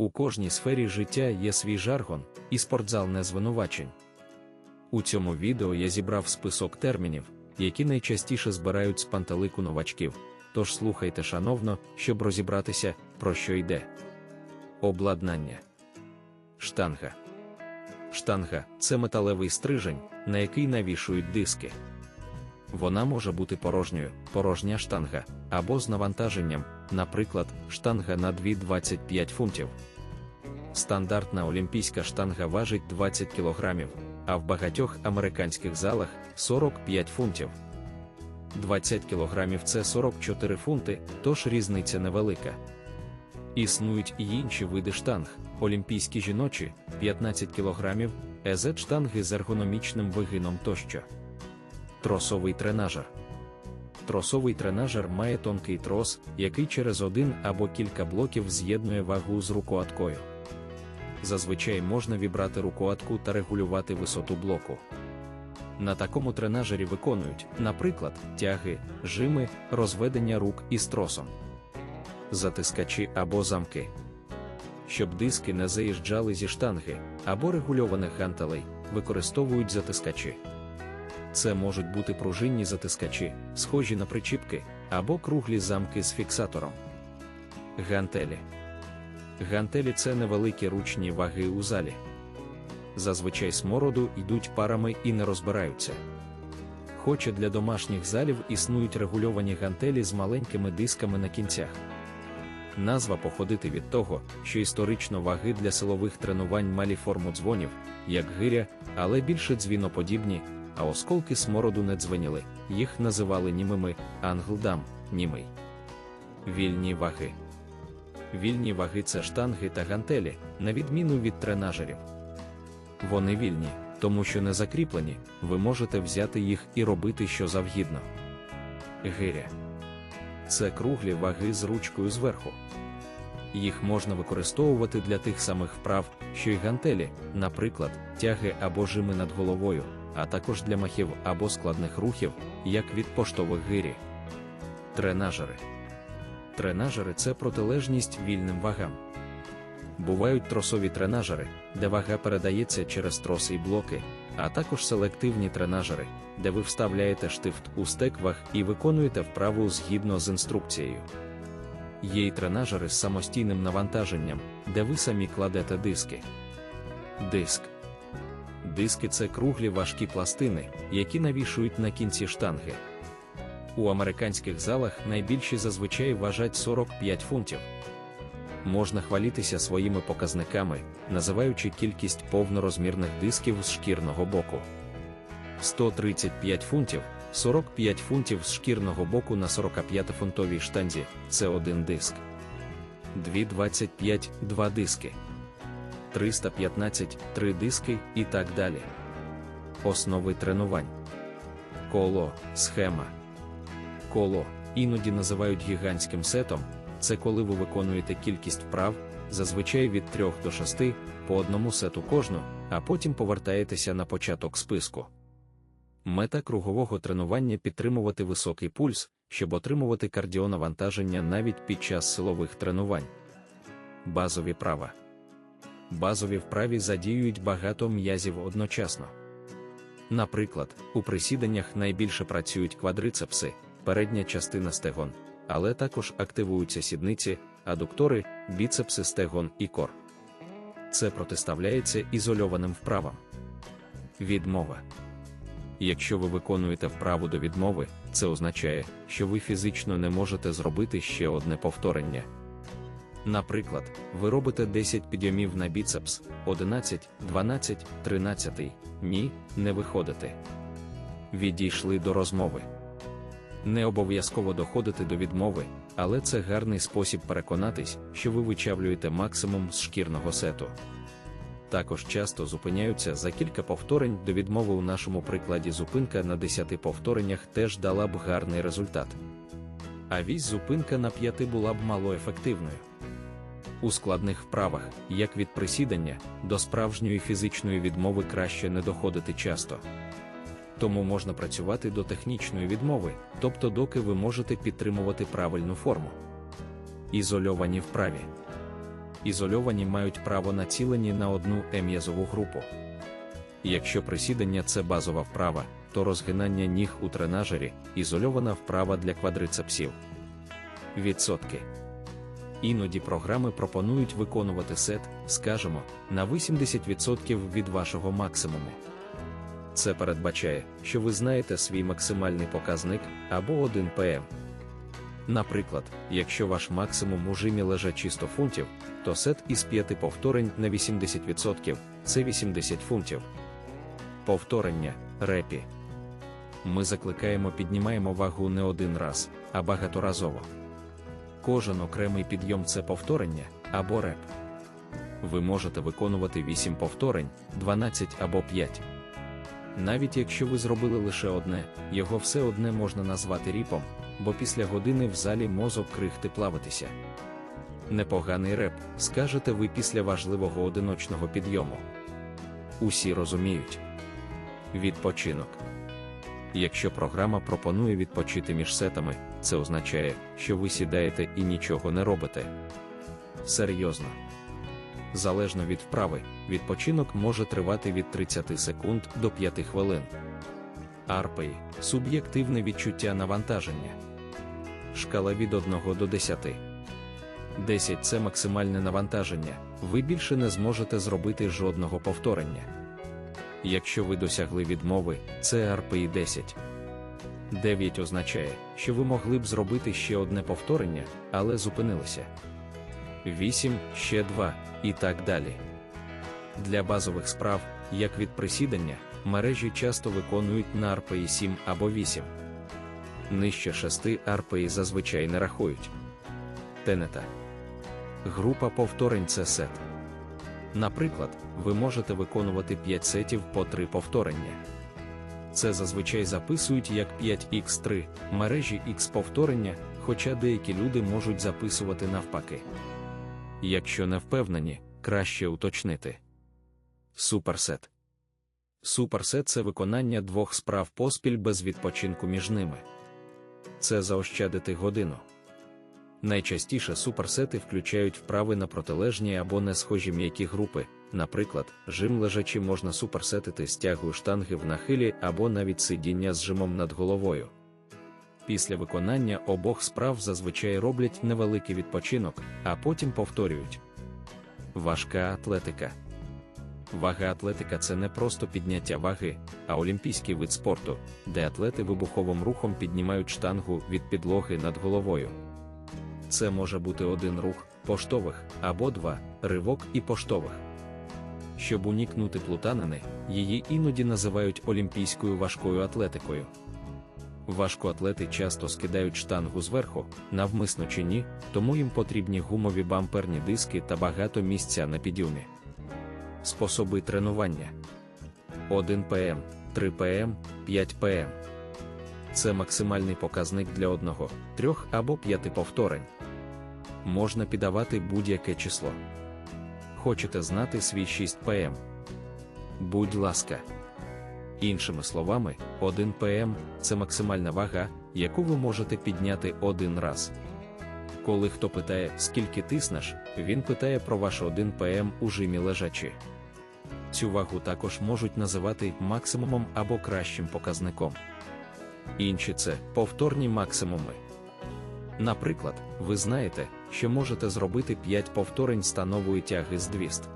У кожній сфері життя є свій жаргон, і спортзал не звинувачень. У цьому відео я зібрав список термінів, які найчастіше збирають з пантелику новачків. Тож слухайте шановно, щоб розібратися, про що йде. Обладнання. Штанга. Штанга це металевий стрижень, на який навішують диски. Вона може бути порожньою, порожня штанга, або з навантаженням, наприклад, штанга на 2,25 фунтів. Стандартна олімпійська штанга важить 20 кг, а в багатьох американських залах 45 фунтів. 20 кг це 44 фунти, тож різниця невелика. Існують і інші види штанг, олімпійські жіночі 15 кг, ез штанги з ергономічним вигином тощо. Тросовий тренажер. Тросовий тренажер має тонкий трос, який через один або кілька блоків з'єднує вагу з рукоаткою. Зазвичай можна вібрати рукоатку та регулювати висоту блоку. На такому тренажері виконують, наприклад, тяги, жими, розведення рук із тросом, затискачі або замки. Щоб диски не заїжджали зі штанги або регульованих гантелей, використовують затискачі. Це можуть бути пружинні затискачі, схожі на причіпки, або круглі замки з фіксатором. Гантелі. Гантелі це невеликі ручні ваги у залі. Зазвичай смороду йдуть парами і не розбираються. Хоча для домашніх залів існують регульовані гантелі з маленькими дисками на кінцях. Назва походити від того, що історично ваги для силових тренувань малі форму дзвонів, як гиря, але більше дзвіноподібні, а осколки смороду не дзвеніли, їх називали німими англдам, німий. Вільні ваги. Вільні ваги це штанги та гантелі, на відміну від тренажерів. Вони вільні, тому що не закріплені, ви можете взяти їх і робити що завгідно. Гиря. Це круглі ваги з ручкою зверху. Їх можна використовувати для тих самих вправ, що й гантелі, наприклад, тяги або жими над головою, а також для махів або складних рухів, як від поштових гирі. Тренажери. Тренажери це протилежність вільним вагам. Бувають тросові тренажери, де вага передається через троси і блоки, а також селективні тренажери, де ви вставляєте штифт у стек ваг і виконуєте вправу згідно з інструкцією. Є й тренажери з самостійним навантаженням, де ви самі кладете диски. Диск. Диски це круглі важкі пластини, які навішують на кінці штанги. У американських залах найбільші зазвичай важать 45 фунтів. Можна хвалітися своїми показниками, називаючи кількість повнорозмірних дисків з шкірного боку. 135 фунтів, 45 фунтів з шкірного боку на 45-фунтовій штанзі це один диск. 225 – два диски. 315 – три диски і так далі. Основи тренувань. Коло, схема. Коло іноді називають гігантським сетом. Це коли ви виконуєте кількість вправ, зазвичай від 3 до 6, по одному сету кожну, а потім повертаєтеся на початок списку. Мета кругового тренування підтримувати високий пульс, щоб отримувати кардіонавантаження навіть під час силових тренувань. Базові права. Базові вправі задіюють багато м'язів одночасно. Наприклад, у присіданнях найбільше працюють квадрицепси, передня частина стегон, але також активуються сідниці, адуктори, біцепси стегон і кор. Це протиставляється ізольованим вправам. Відмова. Якщо ви виконуєте вправу до відмови, це означає, що ви фізично не можете зробити ще одне повторення. Наприклад, ви робите 10 підйомів на біцепс, 11, 12, 13. Ні, не виходите. Відійшли до розмови. Не обов'язково доходити до відмови, але це гарний спосіб переконатись, що ви вичавлюєте максимум з шкірного сету. Також часто зупиняються за кілька повторень до відмови у нашому прикладі зупинка на 10 повтореннях теж дала б гарний результат. А вісь зупинка на 5 була б малоефективною. У складних вправах, як від присідання, до справжньої фізичної відмови краще не доходити часто. Тому можна працювати до технічної відмови, тобто доки ви можете підтримувати правильну форму. Ізольовані вправі. ізольовані мають право націлені на одну ем'язову групу. Якщо присідання це базова вправа, то розгинання ніг у тренажері ізольована вправа для квадрицепсів. Відсотки. Іноді програми пропонують виконувати сет, скажімо, на 80% від вашого максимуму. Це передбачає, що ви знаєте свій максимальний показник або 1 ПМ. Наприклад, якщо ваш максимум у жимі лежачі 100 фунтів, то сет із 5 повторень на 80% це 80 фунтів. Повторення репі. Ми закликаємо піднімаємо вагу не один раз, а багаторазово. Кожен окремий підйом це повторення або реп. Ви можете виконувати 8 повторень, 12 або 5. Навіть якщо ви зробили лише одне, його все одне можна назвати ріпом, бо після години в залі мозок крихти плаватися. Непоганий реп, скажете ви після важливого одиночного підйому. Усі розуміють. Відпочинок. Якщо програма пропонує відпочити між сетами, це означає, що ви сідаєте і нічого не робите. Серйозно. Залежно від вправи, відпочинок може тривати від 30 секунд до 5 хвилин. Арпей суб'єктивне відчуття навантаження. Шкала від 1 до 10. 10 це максимальне навантаження, ви більше не зможете зробити жодного повторення. Якщо ви досягли відмови, це RPI 10. 9 означає, що ви могли б зробити ще одне повторення, але зупинилися. 8, ще 2 і так далі. Для базових справ, як від присідання, мережі часто виконують на RPI 7 або 8. Нижче 6 RPI зазвичай не рахують. Тенета. Група повторень це сет. Наприклад, ви можете виконувати 5 сетів по 3 повторення. Це зазвичай записують як 5х3 мережі X повторення, хоча деякі люди можуть записувати навпаки. Якщо не впевнені, краще уточнити. Суперсет. Суперсет це виконання двох справ поспіль без відпочинку між ними. Це заощадити годину. Найчастіше суперсети включають вправи на протилежні або не схожі м'які групи, наприклад, жим лежачи можна суперсетити з тягою штанги в нахилі або навіть сидіння з жимом над головою. Після виконання обох справ зазвичай роблять невеликий відпочинок, а потім повторюють. Важка атлетика. Вага атлетика це не просто підняття ваги, а олімпійський вид спорту, де атлети вибуховим рухом піднімають штангу від підлоги над головою. Це може бути один рух поштових або два ривок і поштових. Щоб унікнути плутанини, її іноді називають олімпійською важкою атлетикою. Важкоатлети часто скидають штангу зверху, навмисно чи ні, тому їм потрібні гумові бамперні диски та багато місця на підйомі. Способи тренування 1 ПМ, 3 ПМ, 5 ПМ. Це максимальний показник для одного, трьох або п'яти повторень. Можна піддавати будь-яке число. Хочете знати свій 6 ПМ? Будь ласка. Іншими словами, 1 ПМ це максимальна вага, яку ви можете підняти один раз. Коли хто питає, скільки тиснеш, він питає про ваш 1 ПМ у жимі лежачі. Цю вагу також можуть називати максимумом або кращим показником. Інші це повторні максимуми. Наприклад, ви знаєте, що можете зробити 5 повторень станової тяги з 200.